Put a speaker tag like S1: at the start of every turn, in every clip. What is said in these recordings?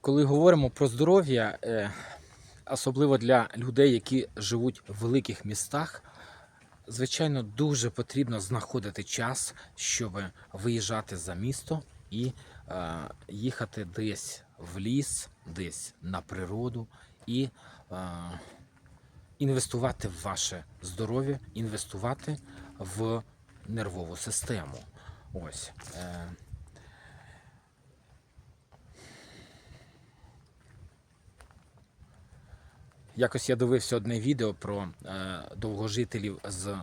S1: Коли говоримо про здоров'я, е, особливо для людей, які живуть в великих містах, звичайно, дуже потрібно знаходити час, щоб виїжджати за місто і е, їхати десь в ліс, десь на природу і е, інвестувати в ваше здоров'я, інвестувати в нервову систему. Ось. Якось я дивився одне відео про е, довгожителів з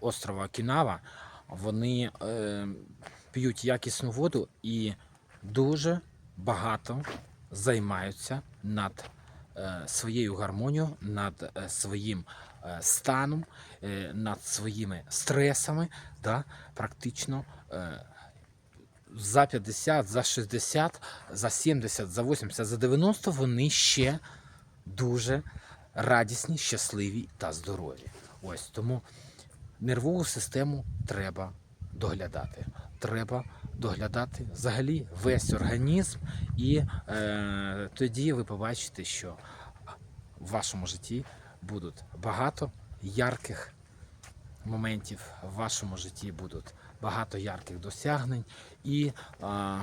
S1: острова Кінава. Вони е, п'ють якісну воду і дуже багато займаються над е, своєю гармонією, над своїм станом, над своїми стресами. Да? Практично за 50, за 60, за 70, за 80, за 90 вони ще дуже радісні, щасливі та здорові. Ось тому нервову систему треба доглядати. Треба доглядати взагалі весь організм, і е, тоді ви побачите, що в вашому житті будуть багато ярких моментів в вашому житті будуть багато ярких досягнень, і а,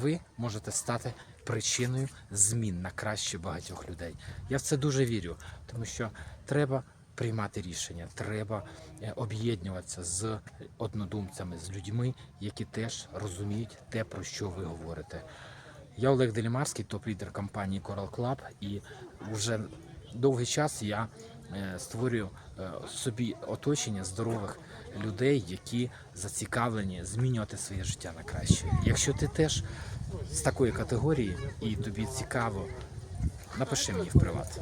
S1: ви можете стати причиною змін на краще багатьох людей. Я в це дуже вірю, тому що треба приймати рішення, треба е, об'єднуватися з однодумцями, з людьми, які теж розуміють те, про що ви говорите. Я Олег Делімарський, топ-лідер компанії Coral Club, і вже довгий час я створюю е, собі оточення здорових людей, які зацікавлені змінювати своє життя на краще. Якщо ти теж з такої категорії і тобі цікаво, напиши мені в приват.